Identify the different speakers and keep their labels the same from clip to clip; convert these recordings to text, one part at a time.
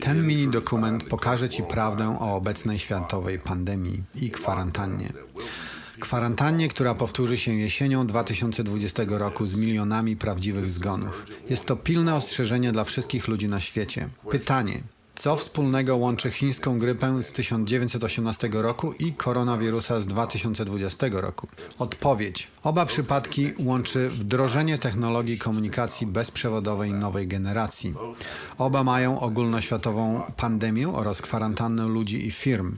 Speaker 1: Ten mini dokument pokaże Ci prawdę o obecnej światowej pandemii i kwarantannie. Kwarantannie, która powtórzy się jesienią 2020 roku z milionami prawdziwych zgonów. Jest to pilne ostrzeżenie dla wszystkich ludzi na świecie. Pytanie. Co wspólnego łączy chińską grypę z 1918 roku i koronawirusa z 2020 roku? Odpowiedź. Oba przypadki łączy wdrożenie technologii komunikacji bezprzewodowej nowej generacji. Oba mają ogólnoświatową pandemię oraz kwarantannę ludzi i firm.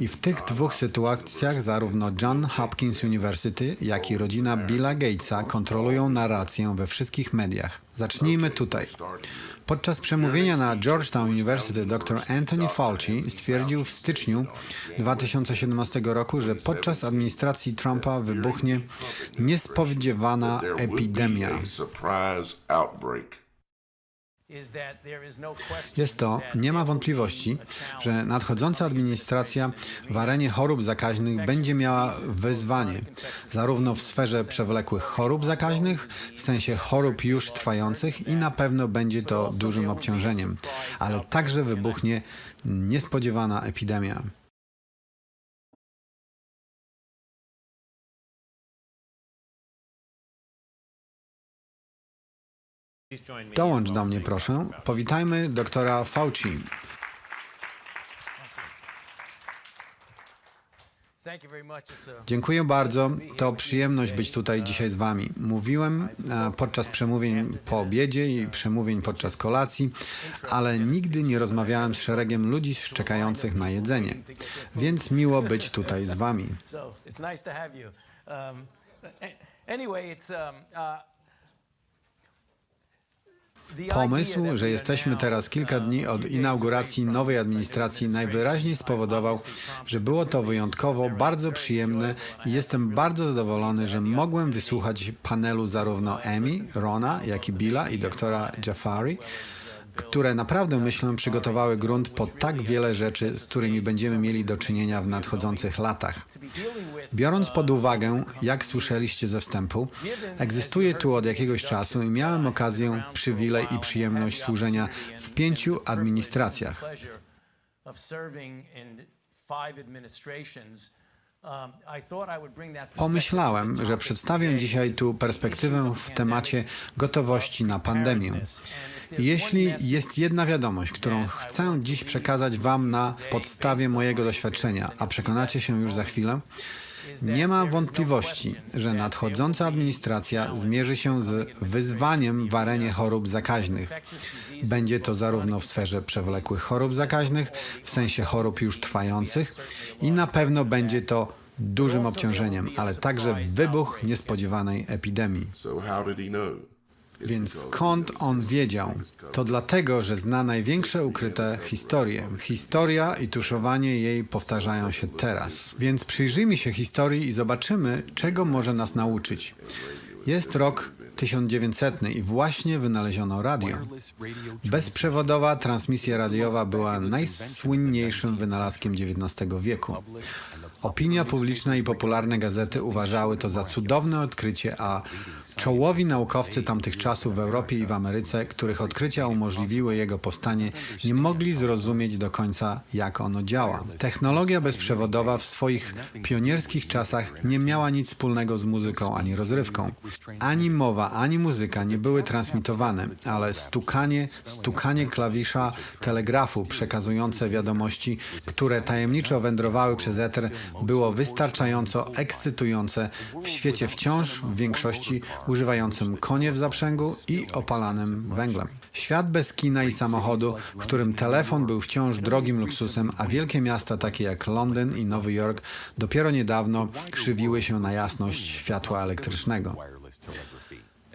Speaker 1: I w tych dwóch sytuacjach zarówno John Hopkins University, jak i rodzina Billa Gatesa kontrolują narrację we wszystkich mediach. Zacznijmy tutaj. Podczas przemówienia na Georgetown University dr Anthony Fauci stwierdził w styczniu 2017 roku, że podczas administracji Trumpa wybuchnie niespodziewana epidemia. Jest to, nie ma wątpliwości, że nadchodząca administracja w arenie chorób zakaźnych będzie miała wyzwanie, zarówno w sferze przewlekłych chorób zakaźnych, w sensie chorób już trwających i na pewno będzie to dużym obciążeniem, ale także wybuchnie niespodziewana epidemia. Dołącz do mnie, proszę. Powitajmy doktora Fauci. Dziękuję bardzo. To przyjemność być tutaj dzisiaj z Wami. Mówiłem e, podczas przemówień po obiedzie i przemówień podczas kolacji, ale nigdy nie rozmawiałem z szeregiem ludzi czekających na jedzenie. Więc miło być tutaj z Wami. Pomysł, że jesteśmy teraz kilka dni od inauguracji nowej administracji najwyraźniej spowodował, że było to wyjątkowo bardzo przyjemne i jestem bardzo zadowolony, że mogłem wysłuchać panelu zarówno Amy, Rona, jak i Billa i doktora Jafari, które naprawdę myślę przygotowały grunt pod tak wiele rzeczy, z którymi będziemy mieli do czynienia w nadchodzących latach. Biorąc pod uwagę, jak słyszeliście ze wstępu, egzystuję tu od jakiegoś czasu i miałem okazję, przywilej i przyjemność służenia w pięciu administracjach.
Speaker 2: Um,
Speaker 1: Pomyślałem, że przedstawię dzisiaj
Speaker 2: is
Speaker 1: tu perspektywę w temacie gotowości na pandemię. Jeśli jest jedna wiadomość, którą chcę dziś przekazać Wam na podstawie mojego doświadczenia, a przekonacie się już za chwilę, nie ma wątpliwości, że nadchodząca administracja zmierzy się z wyzwaniem w arenie chorób zakaźnych. Będzie to zarówno w sferze przewlekłych chorób zakaźnych, w sensie chorób już trwających i na pewno będzie to dużym obciążeniem, ale także wybuch niespodziewanej epidemii. Więc skąd on wiedział? To dlatego, że zna największe ukryte historie. Historia i tuszowanie jej powtarzają się teraz. Więc przyjrzyjmy się historii i zobaczymy, czego może nas nauczyć. Jest rok 1900 i właśnie wynaleziono radio. Bezprzewodowa transmisja radiowa była najsłynniejszym wynalazkiem XIX wieku. Opinia publiczna i popularne gazety uważały to za cudowne odkrycie, a czołowi naukowcy tamtych czasów w Europie i w Ameryce, których odkrycia umożliwiły jego powstanie, nie mogli zrozumieć do końca, jak ono działa. Technologia bezprzewodowa w swoich pionierskich czasach nie miała nic wspólnego z muzyką ani rozrywką. Ani mowa, ani muzyka nie były transmitowane, ale stukanie, stukanie klawisza telegrafu przekazujące wiadomości, które tajemniczo wędrowały przez eter, było wystarczająco ekscytujące w świecie wciąż w większości używającym konie w zaprzęgu i opalanym węglem. Świat bez kina i samochodu, w którym telefon był wciąż drogim luksusem, a wielkie miasta takie jak Londyn i Nowy Jork dopiero niedawno krzywiły się na jasność światła elektrycznego.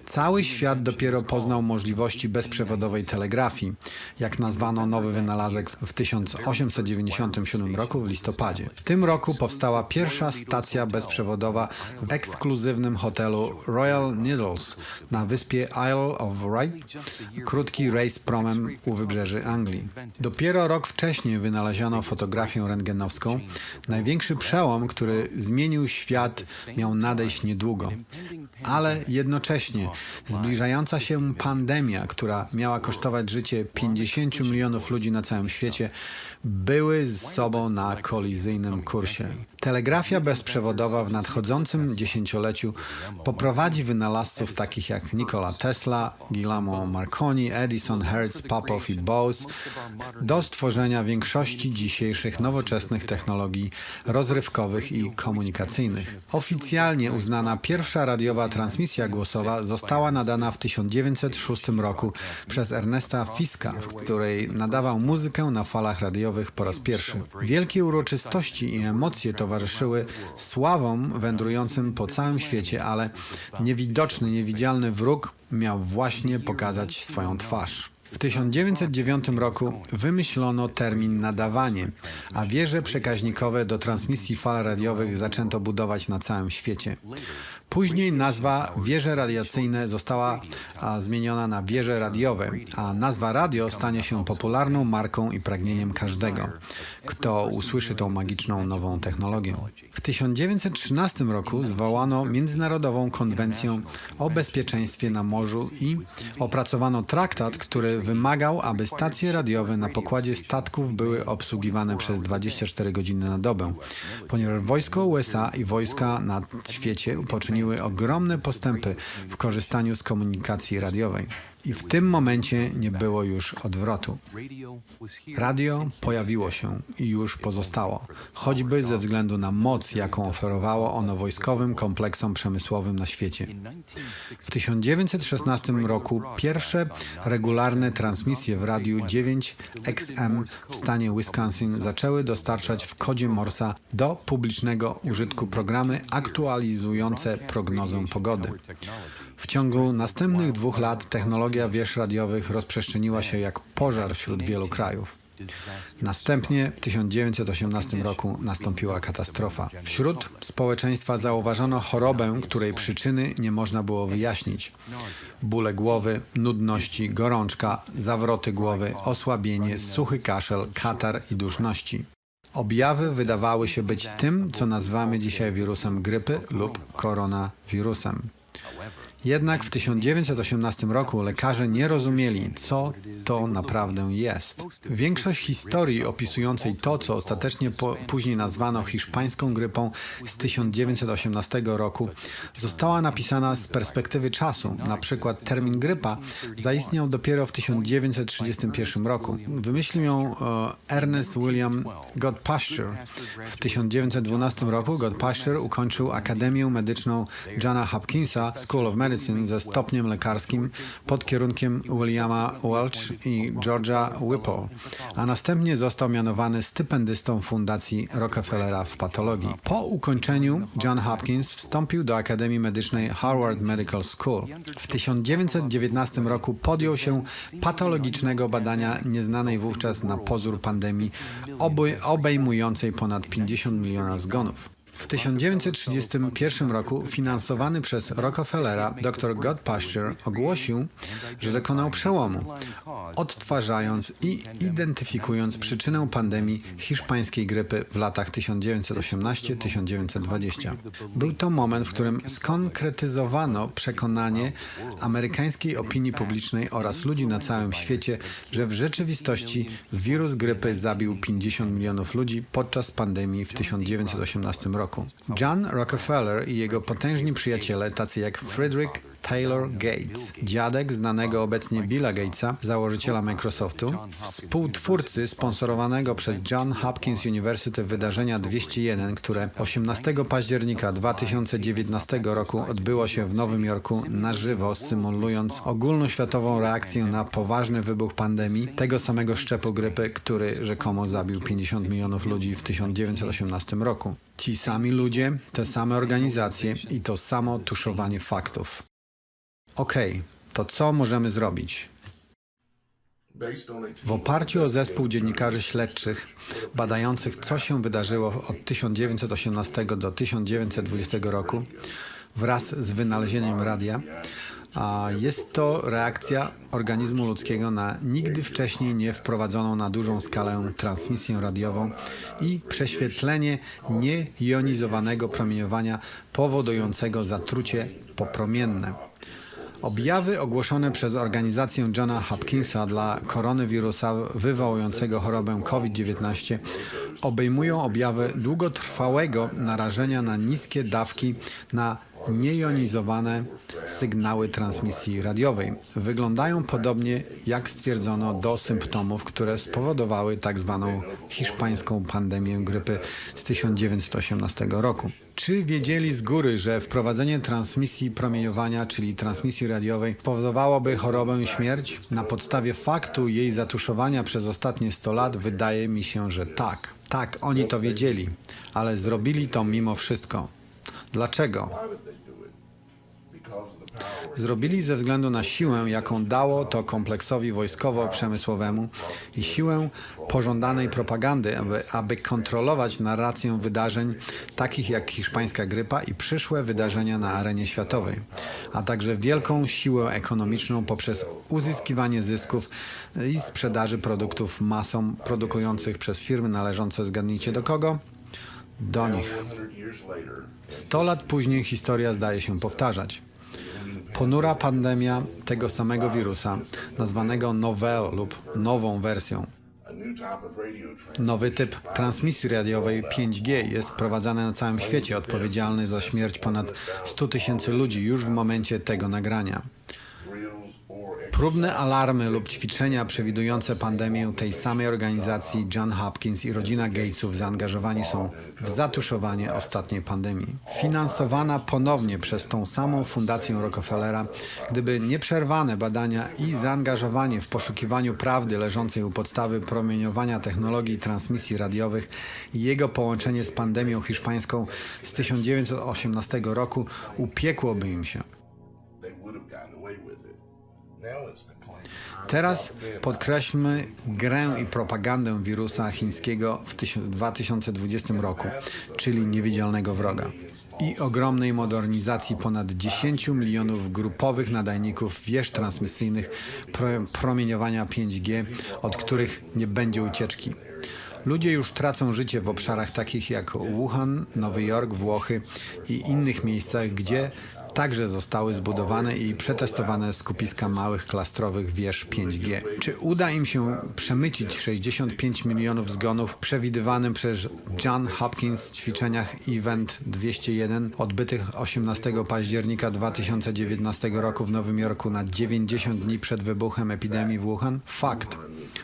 Speaker 1: Cały świat dopiero poznał możliwości bezprzewodowej telegrafii, jak nazwano nowy wynalazek w 1897 roku w listopadzie. W tym roku powstała pierwsza stacja bezprzewodowa w ekskluzywnym hotelu Royal Needles na wyspie Isle of Wight, krótki rejs promem u wybrzeży Anglii. Dopiero rok wcześniej wynaleziono fotografię rentgenowską. Największy przełom, który zmienił świat, miał nadejść niedługo. Ale jednocześnie zbliżająca się pandemia, która miała kosztować życie 50 milionów ludzi na całym świecie, były z sobą na kolizyjnym kursie. Telegrafia bezprzewodowa w nadchodzącym dziesięcioleciu poprowadzi wynalazców takich jak Nikola Tesla, Guillermo Marconi, Edison, Hertz, Popov i Bose do stworzenia większości dzisiejszych nowoczesnych technologii rozrywkowych i komunikacyjnych. Oficjalnie uznana pierwsza radiowa transmisja głosowa została nadana w 1906 roku przez Ernesta Fiska, w której nadawał muzykę na falach radiowych po raz pierwszy. Wielkie uroczystości i emocje towarzyszyły sławom wędrującym po całym świecie, ale niewidoczny, niewidzialny wróg miał właśnie pokazać swoją twarz. W 1909 roku wymyślono termin nadawanie, a wieże przekaźnikowe do transmisji fal radiowych zaczęto budować na całym świecie. Później nazwa wieże radiacyjne została zmieniona na wieże radiowe, a nazwa radio stanie się popularną marką i pragnieniem każdego, kto usłyszy tą magiczną nową technologię. W 1913 roku zwołano Międzynarodową Konwencję o Bezpieczeństwie na Morzu i opracowano traktat, który wymagał, aby stacje radiowe na pokładzie statków były obsługiwane przez 24 godziny na dobę, ponieważ wojsko USA i wojska na świecie ogromne postępy w korzystaniu z komunikacji radiowej. I w tym momencie nie było już odwrotu. Radio pojawiło się i już pozostało, choćby ze względu na moc, jaką oferowało ono wojskowym kompleksom przemysłowym na świecie. W 1916 roku pierwsze regularne transmisje w radiu 9 XM w stanie Wisconsin zaczęły dostarczać w kodzie Morsa do publicznego użytku programy aktualizujące prognozę pogody. W ciągu następnych dwóch lat technologia wież radiowych rozprzestrzeniła się jak pożar wśród wielu krajów. Następnie w 1918 roku nastąpiła katastrofa. Wśród społeczeństwa zauważono chorobę, której przyczyny nie można było wyjaśnić. Bóle głowy, nudności, gorączka, zawroty głowy, osłabienie, suchy kaszel, katar i duszności. Objawy wydawały się być tym, co nazywamy dzisiaj wirusem grypy lub koronawirusem. Jednak w 1918 roku lekarze nie rozumieli, co to naprawdę jest. Większość historii opisującej to, co ostatecznie później nazwano hiszpańską grypą z 1918 roku, została napisana z perspektywy czasu. Na przykład termin grypa zaistniał dopiero w 1931 roku. Wymyślił ją e, Ernest William Godpasture. W 1912 roku Godpasture ukończył Akademię Medyczną Johna Hopkinsa School of Medicine ze stopniem lekarskim pod kierunkiem Williama Welch i Georgia Whipple, a następnie został mianowany stypendystą Fundacji Rockefellera w patologii. Po ukończeniu John Hopkins wstąpił do Akademii Medycznej Harvard Medical School. W 1919 roku podjął się patologicznego badania nieznanej wówczas na pozór pandemii obej- obejmującej ponad 50 milionów zgonów. W 1931 roku finansowany przez Rockefellera dr Godpasture ogłosił, że dokonał przełomu, odtwarzając i identyfikując przyczynę pandemii hiszpańskiej grypy w latach 1918-1920. Był to moment, w którym skonkretyzowano przekonanie amerykańskiej opinii publicznej oraz ludzi na całym świecie, że w rzeczywistości wirus grypy zabił 50 milionów ludzi podczas pandemii w 1918 roku. John Rockefeller i jego potężni przyjaciele, tacy jak Frederick Taylor Gates, dziadek znanego obecnie Billa Gatesa, założyciela Microsoftu, współtwórcy sponsorowanego przez John Hopkins University wydarzenia 201, które 18 października 2019 roku odbyło się w Nowym Jorku na żywo, symulując ogólnoświatową reakcję na poważny wybuch pandemii tego samego szczepu grypy, który rzekomo zabił 50 milionów ludzi w 1918 roku. Ci sami ludzie, te same organizacje i to samo tuszowanie faktów. Okej, to co możemy zrobić? W oparciu o zespół dziennikarzy śledczych badających, co się wydarzyło od 1918 do 1920 roku wraz z wynalezieniem radia, jest to reakcja organizmu ludzkiego na nigdy wcześniej nie wprowadzoną na dużą skalę transmisję radiową i prześwietlenie niejonizowanego promieniowania powodującego zatrucie popromienne. Objawy ogłoszone przez organizację Johna Hopkinsa dla koronawirusa wywołującego chorobę COVID-19 obejmują objawy długotrwałego narażenia na niskie dawki na niejonizowane sygnały transmisji radiowej. Wyglądają podobnie, jak stwierdzono, do symptomów, które spowodowały tak zwaną hiszpańską pandemię grypy z 1918 roku. Czy wiedzieli z góry, że wprowadzenie transmisji promieniowania, czyli transmisji radiowej, powodowałoby chorobę i śmierć? Na podstawie faktu jej zatuszowania przez ostatnie 100 lat wydaje mi się, że tak. Tak, oni to wiedzieli, ale zrobili to mimo wszystko. Dlaczego? Zrobili ze względu na siłę, jaką dało to kompleksowi wojskowo-przemysłowemu i siłę pożądanej propagandy, aby, aby kontrolować narrację wydarzeń takich jak hiszpańska grypa i przyszłe wydarzenia na arenie światowej, a także wielką siłę ekonomiczną poprzez uzyskiwanie zysków i sprzedaży produktów masom produkujących przez firmy należące, zgadnijcie do kogo? Do nich. 100 lat później historia zdaje się powtarzać. Ponura pandemia tego samego wirusa, nazwanego novel lub nową wersją. Nowy typ transmisji radiowej 5G jest wprowadzany na całym świecie, odpowiedzialny za śmierć ponad 100 tysięcy ludzi już w momencie tego nagrania. Próbne alarmy lub ćwiczenia przewidujące pandemię tej samej organizacji John Hopkins i rodzina Gatesów zaangażowani są w zatuszowanie ostatniej pandemii. Finansowana ponownie przez tą samą fundację Rockefellera, gdyby nieprzerwane badania i zaangażowanie w poszukiwaniu prawdy leżącej u podstawy promieniowania technologii transmisji radiowych i jego połączenie z pandemią hiszpańską z 1918 roku upiekłoby im się. Teraz podkreślmy grę i propagandę wirusa chińskiego w tysią- 2020 roku, czyli niewidzialnego wroga. I ogromnej modernizacji ponad 10 milionów grupowych nadajników wież transmisyjnych pro, promieniowania 5G, od których nie będzie ucieczki. Ludzie już tracą życie w obszarach takich jak Wuhan, Nowy Jork, Włochy i innych miejscach, gdzie także zostały zbudowane i przetestowane skupiska małych klastrowych wież 5G. Czy uda im się przemycić 65 milionów zgonów w przewidywanym przez John Hopkins ćwiczeniach Event 201 odbytych 18 października 2019 roku w Nowym Jorku na 90 dni przed wybuchem epidemii w Wuhan? Fakt.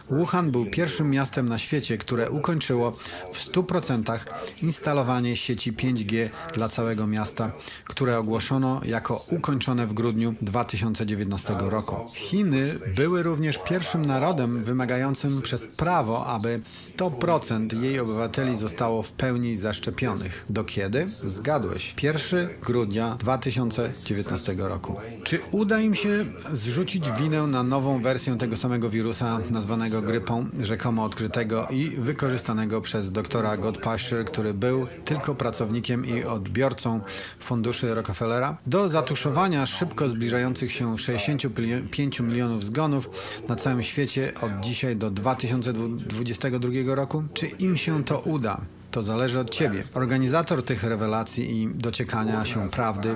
Speaker 1: Wuhan był pierwszym miastem na świecie, które ukończyło w 100% instalowanie sieci 5G dla całego miasta, które ogłoszono jako ukończone w grudniu 2019 roku. Chiny były również pierwszym narodem wymagającym przez prawo, aby 100% jej obywateli zostało w pełni zaszczepionych. Do kiedy? Zgadłeś. 1 grudnia 2019 roku. Czy uda im się zrzucić winę na nową wersję tego samego wirusa nazwanego grypą, rzekomo odkrytego i wykorzystanego przez doktora Godpasher, który był tylko pracownikiem i odbiorcą funduszy Rockefellera? Do zatuszowania szybko zbliżających się 65 milionów zgonów na całym świecie od dzisiaj do 2022 roku? Czy im się to uda? To zależy od Ciebie. Organizator tych rewelacji i dociekania się prawdy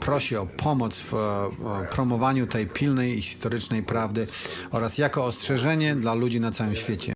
Speaker 1: prosi o pomoc w promowaniu tej pilnej i historycznej prawdy oraz jako ostrzeżenie dla ludzi na całym świecie.